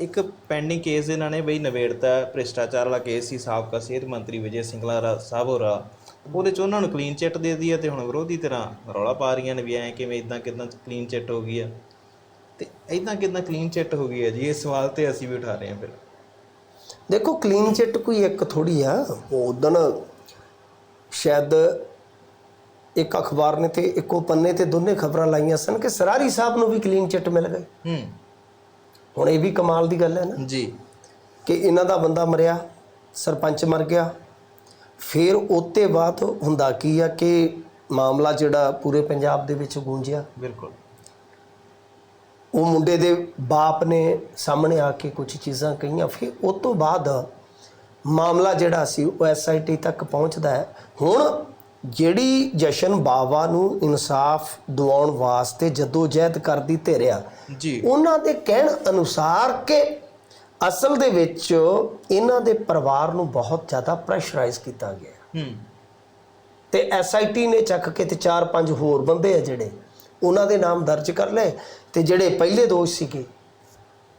ਇੱਕ pending case ਇਹਨਾਂ ਨੇ ਬਈ ਨਵੇੜਤਾ ਭ੍ਰਿਸ਼ਟਾਚਾਰ ਵਾਲਾ ਕੇਸ ਸੀ ਸਾਬਕਾ ਸਿਹਤ ਮੰਤਰੀ ਵਿਜੇ ਸਿੰਗਲਾ ਸਾਹਿਬ ਹੋਰਾ। ਉਹਦੇ ਚ ਉਹਨਾਂ ਨੂੰ ਕਲੀਨ ਚਿੱਟ ਦੇ ਦਿੱਤੀ ਹੈ ਤੇ ਹੁਣ ਵਿਰੋਧੀ ਤਰ੍ਹਾਂ ਰੌਲਾ ਪਾ ਰਹੀਆਂ ਨੇ ਵੀ ਐਂ ਕਿਵੇਂ ਇਦਾਂ ਕਿਦਾਂ ਕਲੀਨ ਚਿੱਟ ਹੋ ਗਈ ਆ। ਤੇ ਇਦਾਂ ਕਿਦਾਂ ਕਲੀਨ ਚਿੱਟ ਹੋ ਗਈ ਹੈ ਜੀ? ਇਹ ਸਵਾਲ ਤੇ ਅਸੀਂ ਵੀ ਉਠਾ ਰਹੇ ਹਾਂ ਫਿਰ। ਦੇਖੋ ਕਲੀਨ ਚਿੱਟ ਕੋਈ ਇੱਕ ਥੋੜੀ ਆ ਉਦੋਂ ਸ਼ਾਇਦ ਇੱਕ ਅਖਬਾਰ ਨੇ ਤੇ ਇੱਕੋ ਪੰਨੇ ਤੇ ਦੋਨੇ ਖਬਰਾਂ ਲਾਈਆਂ ਸਨ ਕਿ ਸਰਾਰੀ ਸਾਹਿਬ ਨੂੰ ਵੀ ਕਲੀਨ ਚਿੱਟ ਮਿਲ ਗਈ ਹੂੰ। ਹੁਣ ਇਹ ਵੀ ਕਮਾਲ ਦੀ ਗੱਲ ਹੈ ਨਾ ਜੀ। ਕਿ ਇਹਨਾਂ ਦਾ ਬੰਦਾ ਮਰਿਆ ਸਰਪੰਚ ਮਰ ਗਿਆ। ਫਿਰ ਉਹਤੇ ਬਾਅਦ ਹੁੰਦਾ ਕੀ ਆ ਕਿ ਮਾਮਲਾ ਜਿਹੜਾ ਪੂਰੇ ਪੰਜਾਬ ਦੇ ਵਿੱਚ ਗੂੰਜਿਆ। ਬਿਲਕੁਲ। ਉਹ ਮੁੰਡੇ ਦੇ ਬਾਪ ਨੇ ਸਾਹਮਣੇ ਆ ਕੇ ਕੁਝ ਚੀਜ਼ਾਂ ਕਹੀਆਂ। ਫਿਰ ਉਸ ਤੋਂ ਬਾਅਦ ਮਾਮਲਾ ਜਿਹੜਾ ਸੀ ਉਹ ਐਸਆਈਟੀ ਤੱਕ ਪਹੁੰਚਦਾ ਹੈ। ਹੁਣ ਜਿਹੜੀ ਜਸ਼ਨ ਬਾਵਾ ਨੂੰ ਇਨਸਾਫ ਦਿਵਾਉਣ ਵਾਸਤੇ ਜਦੋਜਹਿਦ ਕਰਦੀ ਧਿਰਿਆ ਜੀ। ਉਹਨਾਂ ਦੇ ਕਹਿਣ ਅਨੁਸਾਰ ਕਿ ਅਸਲ ਦੇ ਵਿੱਚ ਇਹਨਾਂ ਦੇ ਪਰਿਵਾਰ ਨੂੰ ਬਹੁਤ ਜ਼ਿਆਦਾ ਪ੍ਰੈਸ਼ਰਾਈਜ਼ ਕੀਤਾ ਗਿਆ। ਹੂੰ। ਤੇ ਐਸਆਈਟੀ ਨੇ ਚੱਕ ਕੇ ਤੇ ਚਾਰ ਪੰਜ ਹੋਰ ਬੰਦੇ ਆ ਜਿਹੜੇ ਉਹਨਾਂ ਦੇ ਨਾਮ ਦਰਜ ਕਰ ਲਏ ਤੇ ਜਿਹੜੇ ਪਹਿਲੇ ਦੋਸ਼ ਸੀਗੇ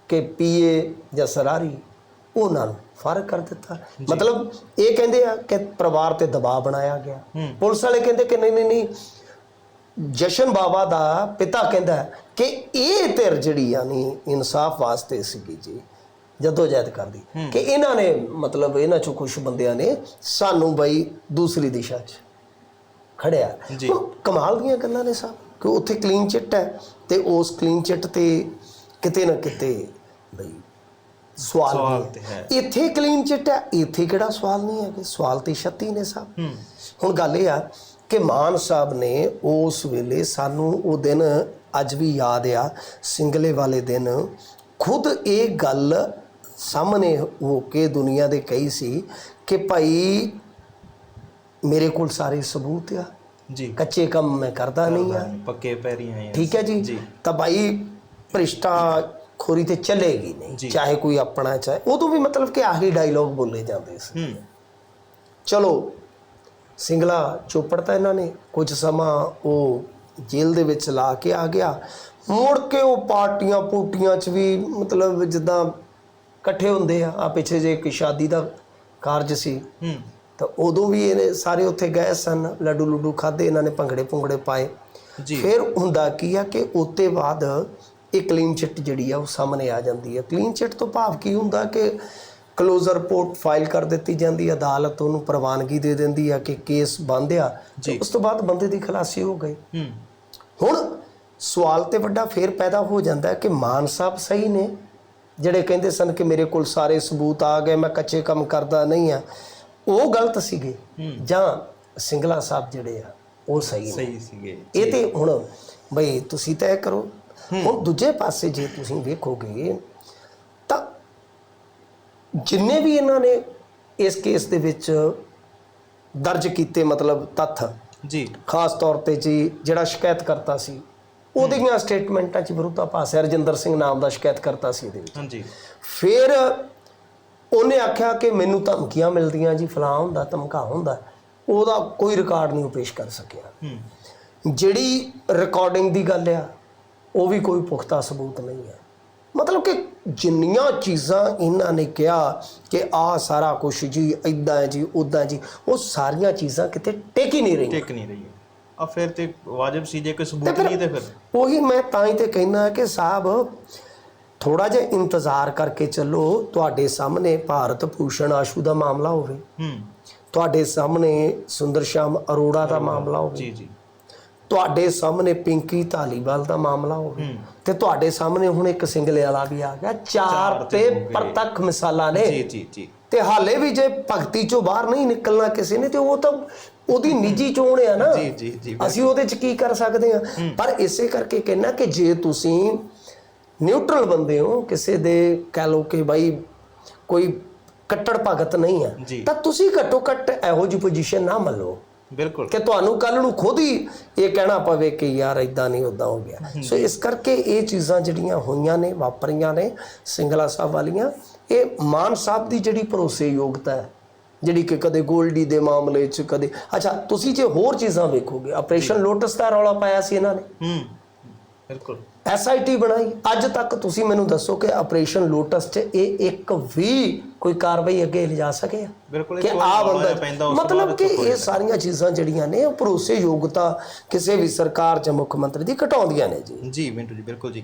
ਕਿ ਪੀਏ ਜਾਂ ਸਰਾਰੀ ਉਹਨਾਂ ਨੂੰ ਫ਼ਰਕ ਕਰ ਦਿੱਤਾ। ਮਤਲਬ ਇਹ ਕਹਿੰਦੇ ਆ ਕਿ ਪਰਿਵਾਰ ਤੇ ਦਬਾਅ ਬਣਾਇਆ ਗਿਆ। ਪੁਲਿਸ ਵਾਲੇ ਕਹਿੰਦੇ ਕਿ ਨਹੀਂ ਨਹੀਂ ਨਹੀਂ। ਜਸ਼ਨ ਬਾਬਾ ਦਾ ਪਿਤਾ ਕਹਿੰਦਾ ਕਿ ਇਹ ਧਿਰ ਜਿਹੜੀ ਆ ਨਹੀਂ ਇਨਸਾਫ ਵਾਸਤੇ ਸੀਗੀ ਜੀ ਜਦੋਂ ਜਹਿਦ ਕਰਦੀ ਕਿ ਇਹਨਾਂ ਨੇ ਮਤਲਬ ਇਹਨਾਂ ਚੋਂ ਕੁਝ ਬੰਦਿਆਂ ਨੇ ਸਾਨੂੰ ਬਈ ਦੂਸਰੀ ਦਿਸ਼ਾ 'ਚ ਖੜਿਆ। ਕਮਾਲ ਦੀਆਂ ਗੱਲਾਂ ਨੇ ਸਾਹਿਬ ਕਿ ਉੱਥੇ ਕਲੀਨ ਚਿੱਟ ਹੈ ਤੇ ਉਸ ਕਲੀਨ ਚਿੱਟ ਤੇ ਕਿਤੇ ਨਾ ਕਿਤੇ ਬਈ ਸਵਾਲ ਸਵਾਲ ਤੇ ਹੈ। ਇੱਥੇ ਕਲੀਨ ਚਿੱਟ ਹੈ ਇੱਥੇ ਕਿਹੜਾ ਸਵਾਲ ਨਹੀਂ ਹੈ ਕਿ ਸਵਾਲ ਤੇ 36 ਨੇ ਸਾਹਿਬ ਹੁਣ ਗੱਲ ਇਹ ਆ ਕਿ ਮਾਨ ਸਾਹਿਬ ਨੇ ਉਸ ਵੇਲੇ ਸਾਨੂੰ ਉਹ ਦਿਨ ਅੱਜ ਵੀ ਯਾਦ ਆ ਸਿੰਗਲੇ ਵਾਲੇ ਦਿਨ ਖੁਦ ਇਹ ਗੱਲ ਸਾਹਮਣੇ ਹੋ ਕੇ ਦੁਨੀਆ ਦੇ ਕਹੀ ਸੀ ਕਿ ਭਾਈ ਮੇਰੇ ਕੋਲ ਸਾਰੇ ਸਬੂਤ ਆ। ਜੀ। ਕੱਚੇ ਕੰਮ ਮੈਂ ਕਰਦਾ ਨਹੀਂ ਆ। ਪੱਕੇ ਪੈਰੀ ਆਏ ਆ। ਠੀਕ ਹੈ ਜੀ? ਜੀ। ਤਾਂ ਭਾਈ ਭ੍ਰਿਸ਼ਟਾ ਖੋਰੀ ਤੇ ਚੱਲੇਗੀ ਨਹੀਂ। ਚਾਹੇ ਕੋਈ ਆਪਣਾ ਚਾਹੇ ਉਦੋਂ ਵੀ ਮਤਲਬ ਕਿ ਆਹੀ ਡਾਇਲੋਗ ਬੋਲੇ ਜਾਂਦੇ ਸੀ। ਹੂੰ। ਚਲੋ ਸਿੰਗਲਾ ਚੋਪੜ ਤਾਂ ਇਹਨਾਂ ਨੇ ਕੁਝ ਸਮਾਂ ਉਹ ਜੇਲ੍ਹ ਦੇ ਵਿੱਚ ਲਾ ਕੇ ਆ ਗਿਆ। ਮੁੜ ਕੇ ਉਹ ਪਾਰਟੀਆਂ ਪੂਟੀਆਂ 'ਚ ਵੀ ਮਤਲਬ ਜਿੱਦਾਂ ਇਕੱਠੇ ਹੁੰਦੇ ਆ ਆ ਪਿੱਛੇ ਜੇ ਇੱਕ ਸ਼ਾਦੀ ਦਾ ਕਾਰਜ ਸੀ ਹੂੰ। ਤਾਂ ਉਦੋਂ ਵੀ ਇਹਨੇ ਸਾਰੇ ਉੱਥੇ ਗਏ ਸਨ ਲੱਡੂ ਲੁੱਡੂ ਖਾਦੇ ਇਹਨਾਂ ਨੇ ਭੰਗੜੇ ਭੁੰਗੜੇ ਪਾਏ। ਜੀ। ਫਿਰ ਹੁੰਦਾ ਕੀ ਆ ਕਿ ਉਤੇ ਬਾਅਦ ਇਹ ਕਲੀਨ ਚਿੱਟ ਜਿਹੜੀ ਆ ਉਹ ਸਾਹਮਣੇ ਆ ਜਾਂਦੀ ਹੈ ਕਲੀਨ ਚਿੱਟ ਤੋਂ ਭਾਵ ਕੀ ਹੁੰਦਾ ਕਿ ਕਲੋਜ਼ਰ ਰਿਪੋਰਟ ਫਾਈਲ ਕਰ ਦਿੱਤੀ ਜਾਂਦੀ ਹੈ ਅਦਾਲਤ ਉਹਨੂੰ ਪ੍ਰਵਾਨਗੀ ਦੇ ਦਿੰਦੀ ਆ ਕਿ ਕੇਸ ਬੰਦ ਆ। ਉਸ ਤੋਂ ਬਾਅਦ ਬੰਦੇ ਦੀ ਖਲਾਸੀ ਹੋ ਗਈ। ਹੁਣ ਸਵਾਲ ਤੇ ਵੱਡਾ ਫੇਰ ਪੈਦਾ ਹੋ ਜਾਂਦਾ ਹੈ ਕਿ ਮਾਨ ਸਾਹਿਬ ਸਹੀ ਨੇ ਜਿਹੜੇ ਕਹਿੰਦੇ ਸਨ ਕਿ ਮੇਰੇ ਕੋਲ ਸਾਰੇ ਸਬੂਤ ਆ ਗਏ ਮੈਂ ਕੱਚੇ ਕੰਮ ਕਰਦਾ ਨਹੀਂ ਆ। ਉਹ ਗਲਤ ਸੀਗੇ। ਜਾਂ ਸਿੰਗਲਾ ਸਾਹਿਬ ਜਿਹੜੇ ਆ ਉਹ ਸਹੀ ਨੇ। ਸਹੀ ਸੀਗੇ। ਇਹ ਤੇ ਹੁਣ ਬਈ ਤੁਸੀਂ ਤੈਅ ਕਰੋ ਹੁਣ ਦੂਜੇ ਪਾਸੇ ਜੇ ਤੁਸੀਂ ਵੇਖੋਗੇ ਤਾਂ ਜਿੰਨੇ ਵੀ ਇਹਨਾਂ ਨੇ ਇਸ ਕੇਸ ਦੇ ਵਿੱਚ ਦਰਜ ਕੀਤੇ ਮਤਲਬ ਤੱਥ ਜੀ। ਖਾਸ ਤੌਰ ਤੇ ਜੀ ਜਿਹੜਾ ਸ਼ਿਕਾਇਤ ਕਰਤਾ ਸੀ ਉਹਦੀਆਂ ਸਟੇਟਮੈਂਟਾਂ 'ਚ ਵਿਰੋਧਾਭਾਸ ਹੈ ਰਜਿੰਦਰ ਸਿੰਘ ਨਾਮ ਦਾ ਸ਼ਿਕਾਇਤ ਕਰਤਾ ਸੀ ਇਹਦੇ ਵਿੱਚ। ਹਾਂਜੀ। ਫਿਰ ਉਹਨੇ ਆਖਿਆ ਕਿ ਮੈਨੂੰ ਧਮਕੀਆਂ ਮਿਲਦੀਆਂ ਜੀ ਫਲਾਂ ਹੁੰਦਾ ਧਮਕਾ ਹੁੰਦਾ ਉਹਦਾ ਕੋਈ ਰਿਕਾਰਡ ਨਹੀਂ ਪੇਸ਼ ਕਰ ਸਕਿਆ। ਜਿਹੜੀ ਰਿਕਾਰਡਿੰਗ ਦੀ ਗੱਲ ਆ ਉਹ ਵੀ ਕੋਈ ਪੁਖਤਾ ਸਬੂਤ ਨਹੀਂ ਹੈ। ਮਤਲਬ ਕਿ ਜਿੰਨੀਆਂ ਚੀਜ਼ਾਂ ਇਹਨਾਂ ਨੇ ਕਿਹਾ ਕਿ ਆ ਸਾਰਾ ਕੁਝ ਜੀ ਇਦਾਂ ਜੀ ਉਦਾਂ ਜੀ ਉਹ ਸਾਰੀਆਂ ਚੀਜ਼ਾਂ ਕਿਤੇ ਟਿਕ ਹੀ ਨਹੀਂ ਰਹੀਆਂ। ਟਿਕ ਨਹੀਂ ਰਹੀ ਆ ਫਿਰ ਤੇ ਵਾਜਬ ਸੀ ਜੇ ਕੋਈ ਸਬੂਤ ਨਹੀਂ ਤੇ ਫਿਰ? ਉਹੀ ਮੈਂ ਤਾਂ ਹੀ ਤੇ ਕਹਿਣਾ ਕਿ ਸਾਹਿਬ ਥੋੜਾ ਜਿਹਾ ਇੰਤਜ਼ਾਰ ਕਰਕੇ ਚੱਲੋ ਤੁਹਾਡੇ ਸਾਹਮਣੇ ਭਾਰਤ ਭੂਸ਼ਣ ਆਸ਼ੂ ਦਾ ਮਾਮਲਾ ਹੋਵੇ। ਹੂੰ। ਤੁਹਾਡੇ ਸਾਹਮਣੇ ਸੁੰਦਰ ਸ਼ਾਮ ਅਰੋੜਾ ਦਾ ਮਾਮਲਾ ਹੋਵੇ। ਜੀ ਜੀ। ਤੁਹਾਡੇ ਸਾਹਮਣੇ ਪਿੰਕੀ ਧਾਲੀਵਾਲ ਦਾ ਮਾਮਲਾ ਹੋਵੇ ਹੂੰ। ਤੇ ਤੁਹਾਡੇ ਸਾਹਮਣੇ ਹੁਣ ਇੱਕ ਸਿੰਗਲੇ ਵਾਲਾ ਵੀ ਆ ਗਿਆ। ਚਾਰ ਤੇ। ਪ੍ਰਤੱਖ ਮਿਸਾਲਾਂ ਨੇ। ਜੀ ਜੀ ਜੀ। ਤੇ ਹਾਲੇ ਵੀ ਜੇ ਭਗਤੀ ਚੋਂ ਬਾਹਰ ਨਹੀਂ ਨਿਕਲਣਾ ਕਿਸੇ ਨੇ ਤੇ ਉਹ ਤਾਂ ਉਹਦੀ ਨਿੱਜੀ ਚੋਣ ਆ ਨਾ। ਜੀ ਜੀ ਜੀ ਅਸੀਂ ਉਹਦੇ ਚ ਕੀ ਕਰ ਸਕਦੇ ਹਾਂ? ਪਰ ਇਸੇ ਕਰਕੇ ਕਹਿਣਾ ਕਿ ਜੇ ਤੁਸੀਂ ਨਿਊਟਰਲ ਬੰਦੇ ਹੋ ਕਿਸੇ ਦੇ ਕਹਿ ਲਓ ਕਿ ਬਾਈ ਕੋਈ ਕੱਟੜ ਭਗਤ ਨਹੀਂ ਜੀ। ਤਾਂ ਤੁਸੀਂ ਘੱਟੋ ਘੱਟ ਇਹੋ ਜਿਹੀ ਪੋਜੀਸ਼ਨ ਨਾ ਮੰਨੋ। ਬਿਲਕੁਲ। ਕਿ ਤੁਹਾਨੂੰ ਕੱਲ ਨੂੰ ਖੁਦ ਹੀ ਇਹ ਕਹਿਣਾ ਪਵੇ ਕਿ ਯਾਰ ਇਦਾਂ ਨਹੀਂ ਉਦਾਂ ਹੋ ਗਿਆ। ਸੋ ਇਸ ਕਰਕੇ ਇਹ ਚੀਜ਼ਾਂ ਜਿਹੜੀਆਂ ਹੋਈਆਂ ਨੇ ਵਾਪਰੀਆਂ ਨੇ ਸਿੰਗਲਾ ਸਾਹਿਬ ਵਾਲੀਆਂ ਇਹ ਮਾਨ ਸਾਹਿਬ ਦੀ ਜਿਹੜੀ ਭਰੋਸੇਯੋਗਤਾ ਹੈ ਜਿਹੜੀ ਕਿ ਕਦੇ ਗੋਲਡੀ ਦੇ ਮਾਮਲੇ 'ਚ ਕਦੇ ਅੱਛਾ ਤੁਸੀਂ ਜੇ ਹੋਰ ਚੀਜ਼ਾਂ ਵੇਖੋਗੇ ਆਪਰੇਸ਼ਨ ਲੋਟਸ ਦਾ ਰੌਲਾ ਪਾਇਆ ਸੀ ਇਹਨਾਂ ਨੇ? ਹੂੰ। ਬਿਲਕੁਲ। ਐਸਆਈਟੀ ਬਣਾਈ। ਅੱਜ ਤੱਕ ਤੁਸੀਂ ਮੈਨੂੰ ਦੱਸੋ ਕਿ ਆਪਰੇਸ਼ਨ ਲੋਟਸ 'ਚ ਇਹ ਇੱਕ ਵੀ ਕੋਈ ਕਾਰਵਾਈ ਅੱਗੇ ਲਿਜਾ ਸਕੇ ਆ? ਬਿਲਕੁਲ ਕਿ ਆ ਬੰਦਾ ਮਤਲਬ ਕਿ ਇਹ ਸਾਰੀਆਂ ਚੀਜ਼ਾਂ ਜਿਹੜੀਆਂ ਨੇ ਉਹ ਭਰੋਸੇ ਯੋਗਤਾ ਕਿਸੇ ਵੀ ਸਰਕਾਰ ਜਾਂ ਮੁੱਖ ਮੰਤਰੀ ਦੀ ਘਟਾਉਂਦੀਆਂ ਨੇ ਜੀ। ਜੀ ਮਿੰਟੂ ਜੀ ਬਿਲਕੁਲ ਜੀ।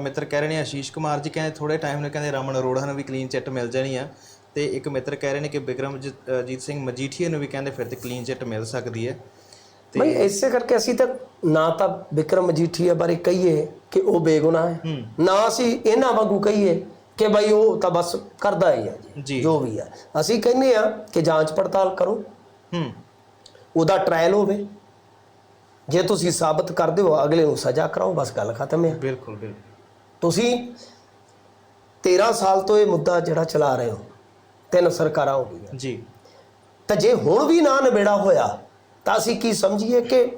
ਮਿੱਤਰ ਕਹਿ ਰਹੇ ਨੇ ਆਸ਼ੀਸ਼ ਕੁਮਾਰ ਜੀ ਕਹਿੰਦੇ ਥੋੜੇ ਟਾਈਮ ਨੂੰ ਕਹਿੰਦੇ ਰਮਨ ਅਰੋੜਾ ਨੂੰ ਵੀ ਕਲੀਨ ਚਿੱਟ ਮਿਲ ਜਾਣੀ ਆ। ਤੇ ਇੱਕ ਮਿੱਤਰ ਕਹਿ ਰਹੇ ਨੇ ਕਿ ਬਿਕਰਮਜੀਤ ਸਿੰਘ ਮਜੀਠੀਆ ਨੂੰ ਵੀ ਕਹਿੰਦੇ ਫਿਰ ਤੇ ਕਲੀਨ ਚਿੱਟ ਮਿਲ ਸਕਦੀ ਹੈ। ਬਈ ਇਸੇ ਕਰਕੇ ਅਸੀਂ ਤਾਂ ਨਾ ਤਾਂ ਵਿਕਰਮ ਮਜੀਠੀਆ ਬਾਰੇ ਕਹੀਏ ਕਿ ਉਹ ਬੇਗੁਨਾਹ ਹੈ। ਨਾ ਅਸੀਂ ਇਹਨਾਂ ਵਾਂਗੂ ਕਹੀਏ ਕਿ ਬਈ ਉਹ ਤਾਂ ਬਸ ਕਰਦਾ ਹੀ ਹੈ ਜੀ। ਜੀ। ਵੀ ਹੈ ਅਸੀਂ ਕਹਿੰਦੇ ਆ ਕਿ ਜਾਂਚ ਪੜਤਾਲ ਕਰੋ। ਹੂੰ। ਉਹਦਾ ਟ੍ਰਾਇਲ ਹੋਵੇ। ਜੇ ਤੁਸੀਂ ਸਾਬਤ ਕਰਦੇ ਹੋ ਅਗਲੇ ਨੂੰ ਸਜ਼ਾ ਕਰਾਓ ਬਸ ਗੱਲ ਖਤਮ ਹੈ ਬਿਲਕੁਲ ਬਿਲਕੁਲ। ਤੁਸੀਂ 13 ਸਾਲ ਤੋਂ ਇਹ ਮੁੱਦਾ ਜਿਹੜਾ ਚਲਾ ਰਹੇ ਹੋ ਤਿੰਨ ਸਰਕਾਰਾਂ ਹੋ ਗਈਆਂ। ਜੀ। ਤਾਂ ਜੇ ਹੁਣ ਵੀ ਨਾ ਨਿਬੇੜਾ ਹੋਇਆ ਤਾਂ ਅਸੀਂ ਕੀ ਸਮਝੀਏ ਕਿ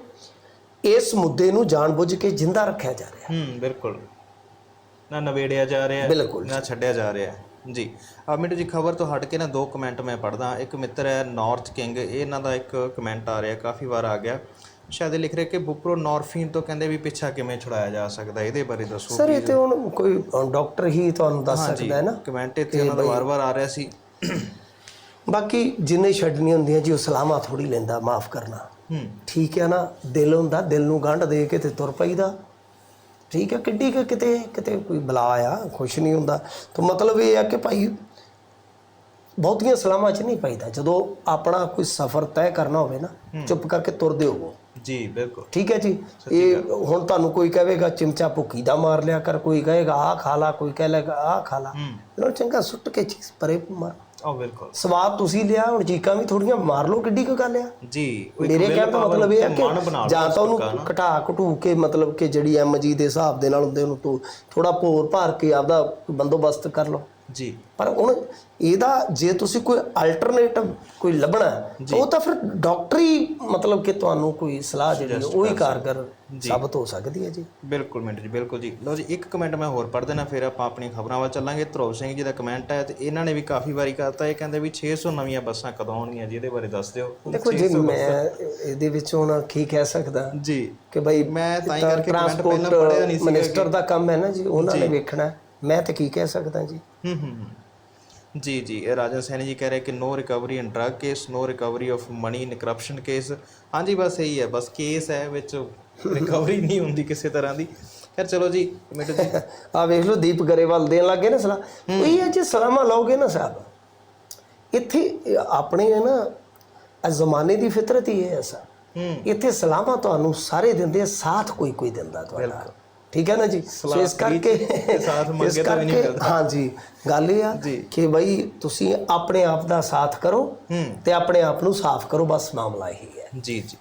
ਇਸ ਮੁੱਦੇ ਨੂੰ ਜਾਣਬੁੱਝ ਕੇ ਜਿੰਦਾ ਰੱਖਿਆ ਜਾ ਰਿਹਾ ਹੂੰ। ਬਿਲਕੁਲ। ਨਾ ਨਵੇੜਿਆ ਜਾ ਰਿਹਾ ਹੈ, ਬਿਲਕੁਲ। ਨਾ ਛੱਡਿਆ ਜਾ ਰਿਹਾ ਹੈ। ਜੀ। ਆ ਮਿੰਟੂ ਜੀ ਖਬਰ ਤੋਂ ਹਟ ਕੇ ਨਾ ਦੋ ਕਮੈਂਟ ਮੈਂ ਪੜਦਾ ਇੱਕ ਮਿੱਤਰ ਹੈ ਨਾਰਥ ਕਿੰਗ ਇਹ ਇਹਨਾਂ ਦਾ ਇੱਕ ਕਮੈਂਟ ਆ ਰਿਹਾ ਕਾਫੀ ਵਾਰ ਆ ਗਿਆ। ਸ਼ਾਇਦ ਇਹ ਲਿਖ ਰਿਹਾ ਕਿ ਬੁਪਰੋ ਨਾਰਫੀਨ ਤੋਂ ਕਹਿੰਦੇ ਵੀ ਪਿੱਛਾ ਕਿਵੇਂ ਛੁਡਾਇਆ ਜਾ ਸਕਦਾ ਇਹਦੇ ਬਾਰੇ ਦੱਸੋ ਸਰ ਇਹ ਤੇ ਹੁਣ ਕੋਈ ਡਾਕਟਰ ਹੀ ਤੁਹਾਨੂੰ ਦੱਸ ਸਕਦਾ ਹੈ ਨਾ? ਕਮੈਂਟ ਇੱਥੇ ਉਹਨਾਂ ਦਾ ਵਾਰ-ਵਾਰ ਆ ਰਿਹਾ ਸੀ। ਬਾਕੀ ਜਿੰਨੇ ਛੱਡਣੀਆਂ ਹੁੰਦੀਆਂ ਜੀ ਉਹ ਸਲਾਮਾ ਥੋੜੀ ਲੈਂਦਾ ਮਾਫ ਕਰਨਾ। ਹੂੰ। ਠੀਕ ਹੈ ਨਾ? ਦਿਲ ਹੁੰਦਾ ਦਿਲ ਨੂੰ ਗੰਢ ਦੇ ਕੇ ਤੇ ਤੁਰ ਪਈਦਾ। ਠੀਕ ਹੈ? ਕਿੱਡੀ ਕੁ ਕਿਤੇ ਕਿਤੇ ਕੋਈ ਬਲਾ ਆ ਖੁਸ਼ ਨਹੀਂ ਹੁੰਦਾ। ਤਾਂ ਮਤਲਬ ਇਹ ਆ ਕਿ ਭਾਈ ਬਹੁਤੀਆਂ ਸਲਾਮਾਂ 'ਚ ਨਹੀਂ ਪਈਦਾ। ਜਦੋਂ ਆਪਣਾ ਕੋਈ ਸਫ਼ਰ ਤੈਅ ਕਰਨਾ ਹੋਵੇ ਨਾ ਚੁੱਪ ਕਰਕੇ ਤੁਰਦੇ ਹੋਵੋ। ਜੀ ਬਿਲਕੁਲ। ਠੀਕ ਹੈ ਜੀ? ਇਹ ਹੁਣ ਤੁਹਾਨੂੰ ਕੋਈ ਕਹੇਗਾ ਚਿਮਚਾ ਭੁੱਕੀ ਦਾ ਮਾਰ ਲਿਆ ਕਰ ਕੋਈ ਕਹੇਗਾ ਆਹ ਖਾ ਲਾ ਕੋਈ ਕਹੇਗਾ ਆਹ ਖਾ ਲਾ। ਲੋ ਚੰਗਾ ਸੁੱਟ ਕੇ ਚੀਜ਼ ਪਰੇ ਮਾਰ। ਉਹ ਬਿਲਕੁਲ। ਸਵਾਦ ਤੁਸੀਂ ਲਿਆ ਹੁਣ ਚੀਕਾਂ ਵੀ ਥੋੜੀਆਂ ਮਾਰ ਲਓ ਕਿੱਡੀ ਕੁ ਗੱਲ ਆ? ਜੀ ਮੇਰੇ ਕਹਿਣ ਦਾ ਮਤਲਬ ਇਹ ਹੈ ਕਿ ਜਾਂ ਤਾਂ ਉਹਨੂੰ ਨਾ। ਘਟਾ ਘਟੂ ਕੇ ਮਤਲਬ ਕਿ ਜਿਹੜੀ ਐਮਜੀ ਦੇ ਹਿਸਾਬ ਦੇ ਨਾਲ ਹੁੰਦੇ ਉਹਨੂੰ ਤੋਂ ਥੋੜਾ ਭੋਰ ਭਾਰ ਕੇ ਆਪਦਾ ਬੰਦੋਬਸਤ ਕਰ ਲਓ। ਜੀ। ਪਰ ਹੁਣ ਇਹਦਾ ਜੇ ਤੁਸੀਂ ਕੋਈ ਅਲਟਰਨੇਟਿਵ ਕੋਈ ਲੱਭਣਾ ਉਹ ਤਾਂ ਫਿਰ ਡਾਕਟਰੀ ਮਤਲਬ ਕਿ ਤੁਹਾਨੂੰ ਕੋਈ ਸਲਾਹ ਜਿਹੜੀ ਉਹ ਹੀ ਕਾਰਗਰ ਸਾਬਤ ਹੋ ਸਕਦੀ ਹੈ ਜੀ। ਬਿਲਕੁਲ ਮਿੰਟ ਜੀ ਬਿਲਕੁਲ ਜੀ। ਲਓ ਜੀ ਇੱਕ ਕਮੈਂਟ ਮੈਂ ਹੋਰ ਪੜ੍ਹ ਦੇਣਾ ਫਿਰ ਆਪਾਂ ਆਪਣੀਆਂ ਖਬਰਾਂ ਵੱਲ ਚੱਲਾਂਗੇ। ਧਰੋਵ ਸਿੰਘ ਜੀ ਦਾ ਕਮੈਂਟ ਹੈ ਤੇ ਇਹਨਾਂ ਨੇ ਵੀ ਕਾਫੀ ਵਾਰੀ ਕਰਤਾ ਇਹ ਕਹਿੰਦੇ ਵੀ 600 ਨਵੀਆਂ ਬੱਸਾਂ ਕਦੋਂ ਆਉਣਗੀਆਂ ਜੀ ਇਹਦੇ ਬਾਰੇ ਦੱਸ ਦਿਓ। ਦੇਖੋ ਜੀ ਮੈਂ ਇਹਦੇ ਵਿੱਚ ਹੁਣ ਕੀ ਕਹਿ ਸਕਦਾ? ਜੀ। ਕਿ ਭਾਈ ਮੈਂ ਤਾਂ ਹੀ ਕਰਕੇ comment ਪਹਿਲਾਂ ਟਰਾਂਸਪੋਰਟ ਨਹੀਂ ਸੀਗਾ ਮਿਨਿਸਟਰ ਦਾ ਕੰਮ ਹੈ ਨਾ ਜੀ ਉਹਨਾਂ ਨੇ ਵੇਖਣਾ। ਮੈਂ ਤੇ ਕੀ ਕਹਿ ਸਕਦਾ ਜੀ? ਹੂੰ ਹੂੰ। ਜੀ ਜੀ ਇਹ ਰਾਜਨ ਸੈਣੀ ਜੀ ਕਹਿ ਰਹੇ ਕਿ no recovery in drug case no recovery of money in corruption case ਹਾਂਜੀ ਬਸ ਇਹੀ ਹੈ ਬਸ ਕੇਸ ਹੈ ਵਿੱਚ ਰਿਕਵਰੀ ਨਹੀਂ ਹੁੰਦੀ ਕਿਸੇ ਤਰ੍ਹਾਂ ਦੀ। ਫਿਰ ਚਲੋ ਜੀ ਮਿੰਟ ਜੀ। ਆ ਵੇਖ ਲਓ ਦੀਪ ਗਰੇਵਾਲ ਦੇਣ ਲੱਗੇ ਨਾ ਸਲਾਹ। ਉਹੀ ਹੈ ਜੇ ਸਲਾਮਾ ਲਓਗੇ ਨਾ ਸਾਹਿਬ। ਇੱਥੇ ਆਪਣੇ ਹੈ ਨਾ ਇਹ ਜ਼ਮਾਨੇ ਦੀ ਫਿਤਰਤ ਹੀ ਹੈ ਐਸਾ ਇੱਥੇ ਸਲਾਮਾ ਤੁਹਾਨੂੰ ਸਾਰੇ ਦਿੰਦੇ ਆ ਸਾਥ ਕੋਈ ਕੋਈ ਦਿੰਦਾ ਤੁਹਾਡਾ। ਠੀਕ ਹੈ ਨਾ ਜੀ? ਸੋ ਇਸ ਕਰਕੇ ਸਾਥ ਮੰਗੇ ਤਾਂ ਵੀ ਨਹੀਂ ਕਰਕੇ ਹਾਂਜੀ ਗੱਲ ਇਹ ਆ ਕਿ ਬਈ ਤੁਸੀਂ ਆਪਣੇ ਆਪ ਦਾ ਸਾਥ ਕਰੋ ਹੂੰ। ਤੇ ਆਪਣੇ ਆਪ ਨੂੰ ਸਾਫ਼ ਕਰੋ ਬਸ ਮਾਮਲਾ ਇਹੀ ਹੈ। ਜੀ ਜੀ।